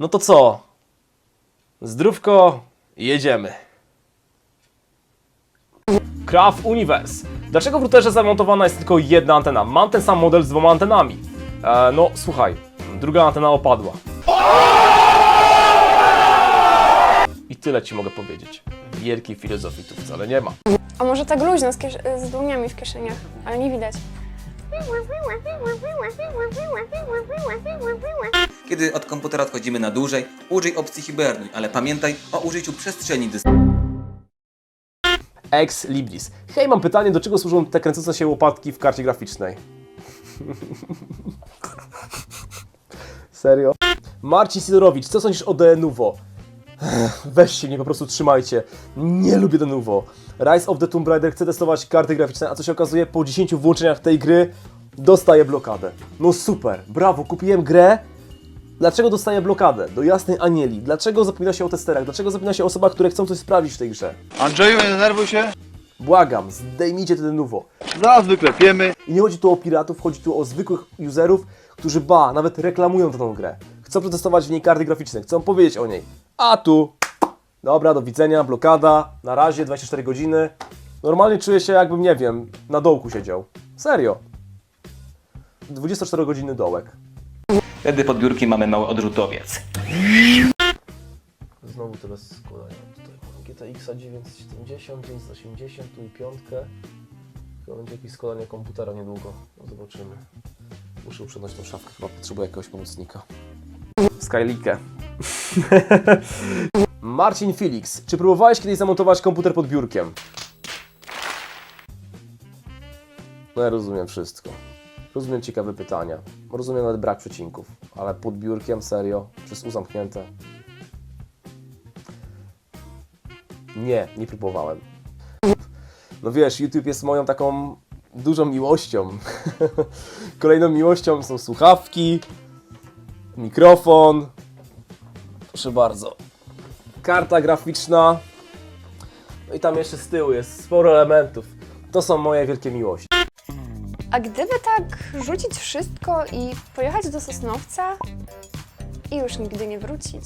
No to co? Zdrówko, jedziemy. Craft Universe. Dlaczego w routerze zamontowana jest tylko jedna antena? Mam ten sam model z dwoma antenami. E, no słuchaj, druga antena opadła. I tyle ci mogę powiedzieć. Wielkiej filozofii tu wcale nie ma. A może tak luźno z, z dłoniami w kieszeniach, ale nie widać. Kiedy od komputera odchodzimy na dłużej, użyj opcji hibernuj, ale pamiętaj o użyciu przestrzeni Ex Libris. Hej, mam pytanie, do czego służą te kręcące się łopatki w karcie graficznej? Serio? Marcin Sidorowicz, co sądzisz o DNUVO? Weź się, nie po prostu trzymajcie. Nie lubię DNUVO. Rise of the Tomb Raider chce testować karty graficzne, a co się okazuje, po 10 włączeniach tej gry dostaje blokadę. No super, brawo, kupiłem grę, Dlaczego dostaje blokadę? Do jasnej anieli. Dlaczego zapomina się o testerach? Dlaczego zapomina się o osobach, które chcą coś sprawdzić w tej grze? Andrzeju, nie denerwuj się. Błagam, zdejmijcie ten nuwo. Zaraz wyklepiemy. I nie chodzi tu o piratów, chodzi tu o zwykłych userów, którzy ba, nawet reklamują tę grę. Chcą przetestować w niej karty graficzne, chcą powiedzieć o niej. A tu, dobra, do widzenia, blokada, na razie 24 godziny. Normalnie czuję się jakbym, nie wiem, na dołku siedział. Serio. 24 godziny dołek. Wtedy pod biurkiem mamy mały odrzutowiec. Znowu tyle składania. Tutaj mam GTX 970, 980, tu i piątkę. Chyba będzie jakieś składanie komputera niedługo. No zobaczymy. Muszę uprzednąć tą szafkę, chyba potrzebuję jakiegoś pomocnika. Skylikę. Marcin Felix, czy próbowałeś kiedyś zamontować komputer pod biurkiem? No ja rozumiem wszystko. Rozumiem ciekawe pytania. Rozumiem nawet brak przecinków. Ale pod biurkiem, serio? Przez U zamknięte? Nie, nie próbowałem. No wiesz, YouTube jest moją taką dużą miłością. Kolejną miłością są słuchawki, mikrofon. Proszę bardzo. Karta graficzna. No i tam jeszcze z tyłu jest sporo elementów. To są moje wielkie miłości. A gdyby tak rzucić wszystko i pojechać do Sosnowca i już nigdy nie wrócić?